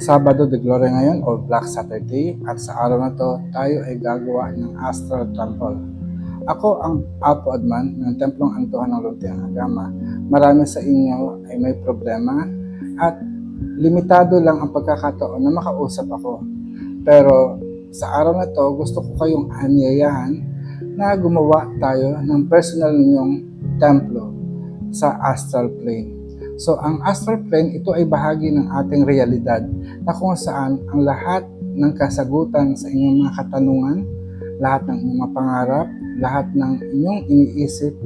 Sabado de Gloria ngayon or Black Saturday at sa araw na to tayo ay gagawa ng Astral Temple. Ako ang Apo Adman ng Templong Antuhan ng Luntiang Agama. Marami sa inyo ay may problema at limitado lang ang pagkakataon na makausap ako. Pero sa araw na to gusto ko kayong anyayahan na gumawa tayo ng personal ninyong templo sa astral plane. So, ang astral plane, ito ay bahagi ng ating realidad na kung saan ang lahat ng kasagutan sa inyong mga katanungan, lahat ng inyong mga pangarap, lahat ng inyong iniisip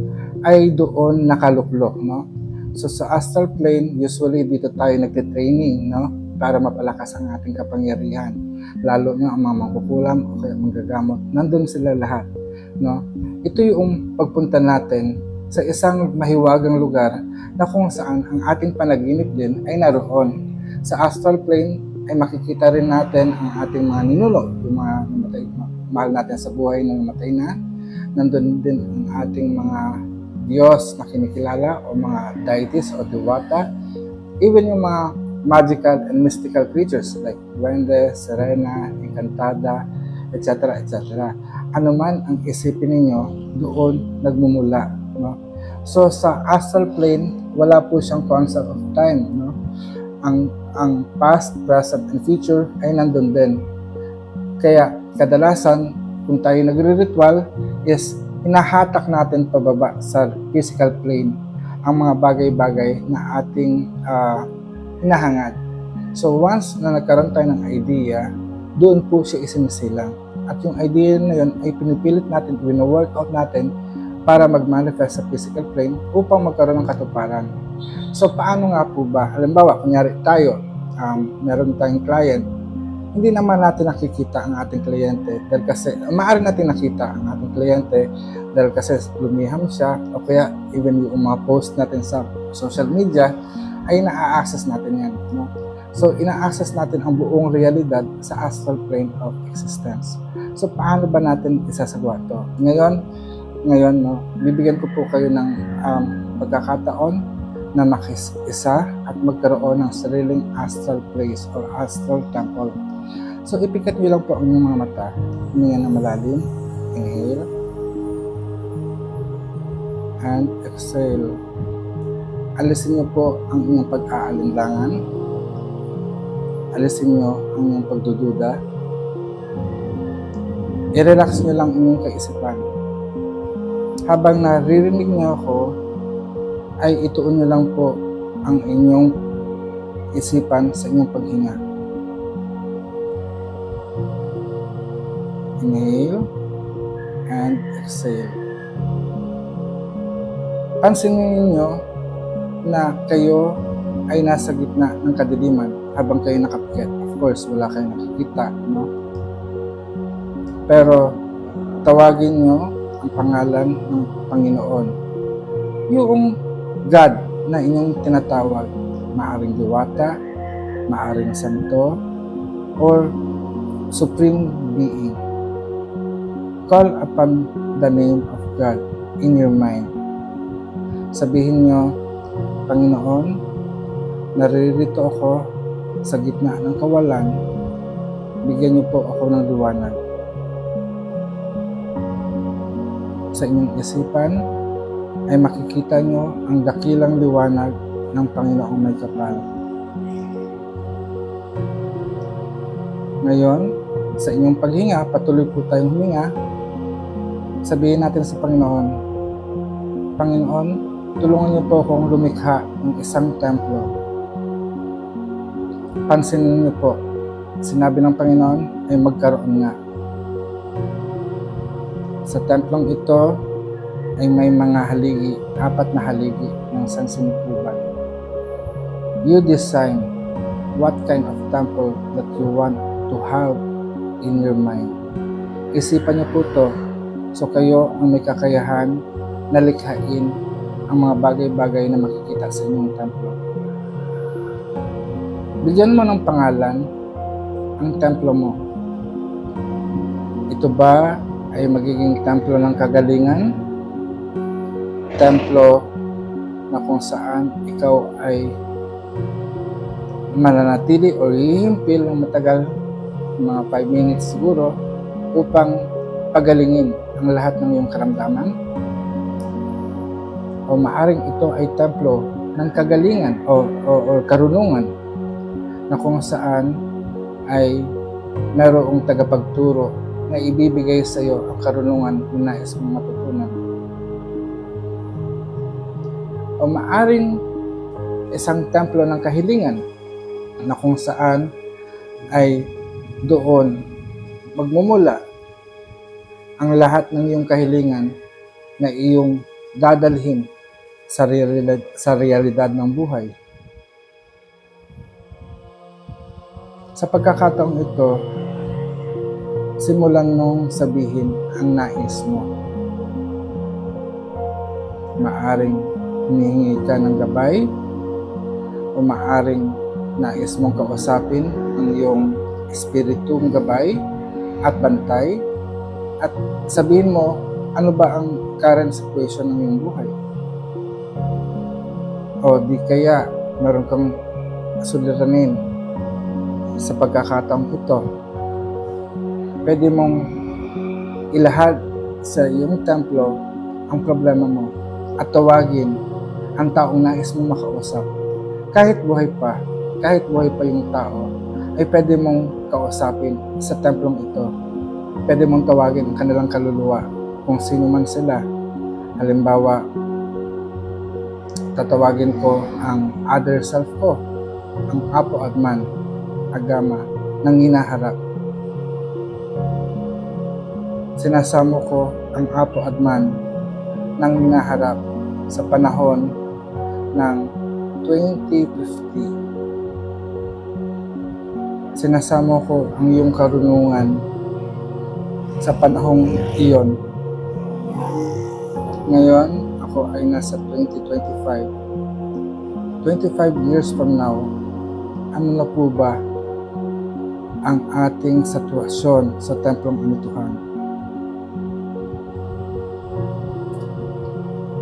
ay doon nakaluklok, no? So, sa astral plane, usually dito tayo nagte-training, no? Para mapalakas ang ating kapangyarihan. Lalo na ang mga mangkukulam o kaya manggagamot. Nandun sila lahat, no? Ito yung pagpunta natin sa isang mahiwagang lugar na kung saan ang ating panaginip din ay naroon. Sa astral plane ay makikita rin natin ang ating mga ninuno, yung mga namatay, mahal natin sa buhay na namatay na. Nandun din ang ating mga Diyos na kinikilala o mga deities o diwata. Even yung mga magical and mystical creatures like Duende, Serena, Encantada, etc. etc. Ano man ang isipin ninyo, doon nagmumula. No? So sa astral plane, wala po siyang concept of time, no? Ang ang past, present, and future ay nandun din. Kaya kadalasan kung tayo nagre-ritual is hinahatak natin pababa sa physical plane ang mga bagay-bagay na ating ah, hinahangad. So once na nagkaroon tayo ng idea, doon po siya isinisilang. At yung idea na yun ay pinipilit natin, wino-workout natin para mag-manifest sa physical plane upang magkaroon ng katuparan. So, paano nga po ba? Halimbawa, kunyari tayo, um, meron tayong client, hindi naman natin nakikita ang ating kliyente dahil kasi, maaari natin nakita ang ating kliyente dahil kasi lumiham siya o kaya even yung mga post natin sa social media ay na-access natin yan. No? So, ina-access natin ang buong realidad sa astral plane of existence. So, paano ba natin isasagawa to? Ngayon, ngayon, no, bibigyan ko po kayo ng um, pagkakataon na makis-isa at magkaroon ng sariling astral place or astral temple. So, ipikat nyo lang po ang inyong mga mata. Huminga na malalim. Inhale. And exhale. Alisin nyo po ang inyong pag-aalinlangan. Alisin nyo ang inyong pagdududa. I-relax nyo lang inyong kaisipan habang naririnig niyo ako, ay ituon niyo lang po ang inyong isipan sa inyong paghinga. Inhale and exhale. Pansinin ninyo na kayo ay nasa gitna ng kadiliman habang kayo nakapikit. Of course, wala kayong nakikita, no? Pero tawagin nyo ang pangalan ng Panginoon. Yung God na inyong tinatawag, maaring diwata, maaring santo, or supreme being. Call upon the name of God in your mind. Sabihin nyo, Panginoon, naririto ako sa gitna ng kawalan, bigyan niyo po ako ng liwanag. Sa inyong isipan ay makikita nyo ang dakilang liwanag ng Panginoong may kapal. Ngayon, sa inyong paghinga, patuloy po tayong huminga, sabihin natin sa Panginoon, Panginoon, tulungan niyo po akong lumikha ng isang templo. Pansinin niyo po, sinabi ng Panginoon ay magkaroon nga sa templong ito ay may mga haligi, apat na haligi ng sansinukuban. You design what kind of temple that you want to have in your mind. Isipan niyo po to so kayo ang may kakayahan na likhain ang mga bagay-bagay na makikita sa inyong templo. Bigyan mo ng pangalan ang templo mo. Ito ba ay magiging templo ng kagalingan, templo na kung saan ikaw ay mananatili o hihimpil ng matagal, mga 5 minutes siguro, upang pagalingin ang lahat ng iyong karamdaman? O maaring ito ay templo ng kagalingan o, o, o karunungan na kung saan ay mayroong tagapagturo na ibibigay sa iyo ang karunungan na nais mong matutunan. O maaring isang templo ng kahilingan na kung saan ay doon magmumula ang lahat ng iyong kahilingan na iyong dadalhin sa realidad, sa realidad ng buhay. Sa pagkakataong ito, simulan mong sabihin ang nais mo. Maaring humihingi ka ng gabay o maaring nais mong kausapin ang iyong espiritong gabay at bantay at sabihin mo ano ba ang current situation ng iyong buhay. O di kaya meron kang suliranin sa pagkakataong ito. Pwede mong ilahad sa iyong templo ang problema mo at tawagin ang taong nais mo makausap. Kahit buhay pa, kahit buhay pa yung tao, ay pwede mong kausapin sa templong ito. Pwede mong tawagin ang kanilang kaluluwa kung sino man sila. Halimbawa, tatawagin ko ang other self ko, ang Apo Adman, Agama, ng hinaharap. Sinasamo ko ang Apo Adman ng hinaharap sa panahon ng 2050. Sinasamo ko ang iyong karunungan sa panahong iyon. Ngayon, ako ay nasa 2025. 25 years from now, ano na po ba ang ating sitwasyon sa templong amituhan?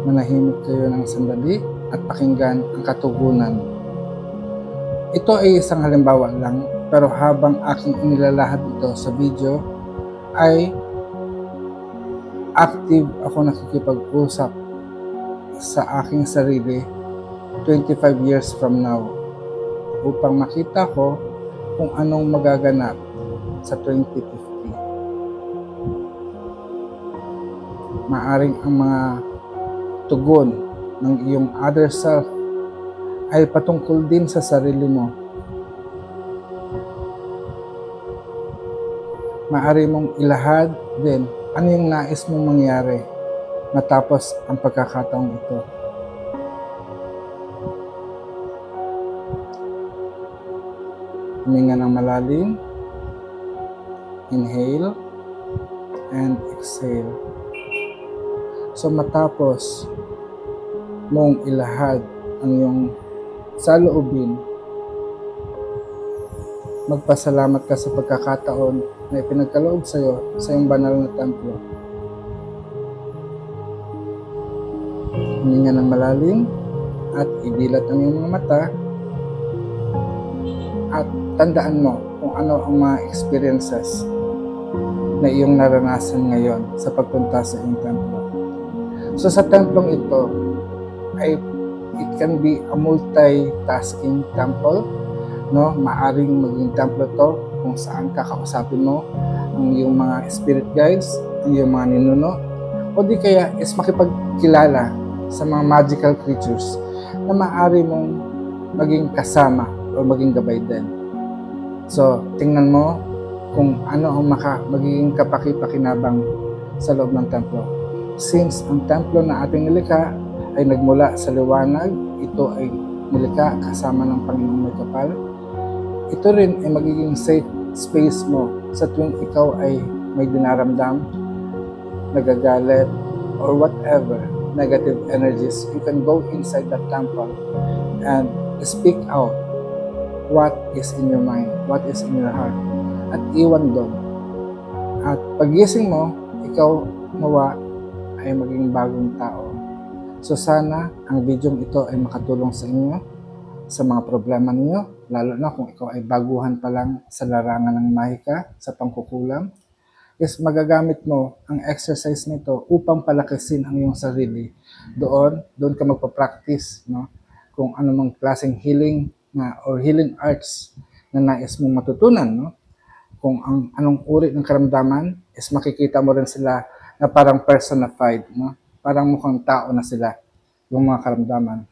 Manahimik kayo ng sandali at pakinggan ang katugunan. Ito ay isang halimbawa lang, pero habang aking inilalahad ito sa video, ay active ako nakikipag-usap sa aking sarili 25 years from now upang makita ko kung anong magaganap sa 2050. Maaring ang mga tugon ng iyong other self ay patungkol din sa sarili mo. Maari mong ilahad din ano yung nais mong mangyari matapos ang pagkakataong ito. Huminga ng malalim. Inhale and exhale. So matapos mong ilahad ang iyong saloobin, magpasalamat ka sa pagkakataon na ipinagkaloob sa iyo sa iyong banal na templo. Huminga ng malalim at idilat ang iyong mga mata at tandaan mo kung ano ang mga experiences na iyong naranasan ngayon sa pagpunta sa iyong templo. So sa templong ito ay it can be a multitasking temple, no? Maaring maging templo to kung saan kakausapin mo ang iyong mga spirit guides, ang iyong mga ninuno, o di kaya is makipagkilala sa mga magical creatures na maaari mong maging kasama o maging gabay din. So, tingnan mo kung ano ang maka, magiging kapaki-pakinabang sa loob ng templo. Since ang templo na ating nilikha ay nagmula sa liwanag, ito ay nilikha kasama ng Panginoong may kapal, ito rin ay magiging safe space mo sa tuwing ikaw ay may dinaramdam, nagagalit, or whatever negative energies, you can go inside that temple and speak out what is in your mind, what is in your heart, at iwan doon. At pagising mo, ikaw mawa ay maging bagong tao. So sana ang video ito ay makatulong sa inyo sa mga problema ninyo, lalo na kung ikaw ay baguhan pa lang sa larangan ng mahika, sa pangkukulam, is magagamit mo ang exercise nito upang palakasin ang iyong sarili. Doon, doon ka magpa-practice, no? Kung anumang klaseng healing na or healing arts na nais mong matutunan, no? Kung ang anong uri ng karamdaman is makikita mo rin sila na parang personified, no? Parang mukhang tao na sila yung mga karamdaman.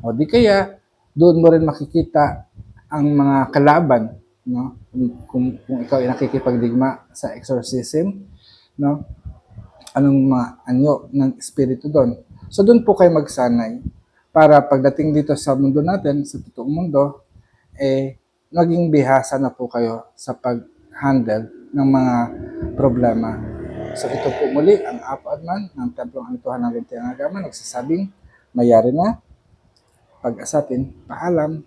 O di kaya, doon mo rin makikita ang mga kalaban, no? Kung, kung, ikaw ay nakikipagdigma sa exorcism, no? Anong mga anyo ng espiritu doon. So doon po kayo magsanay para pagdating dito sa mundo natin, sa totoong mundo, eh, maging bihasa na po kayo sa pag-handle ng mga problema. So ito po muli ang Apo Adman ng Templong Anituhan ng Lintiang Agama nagsasabing mayari na pag-asatin, paalam.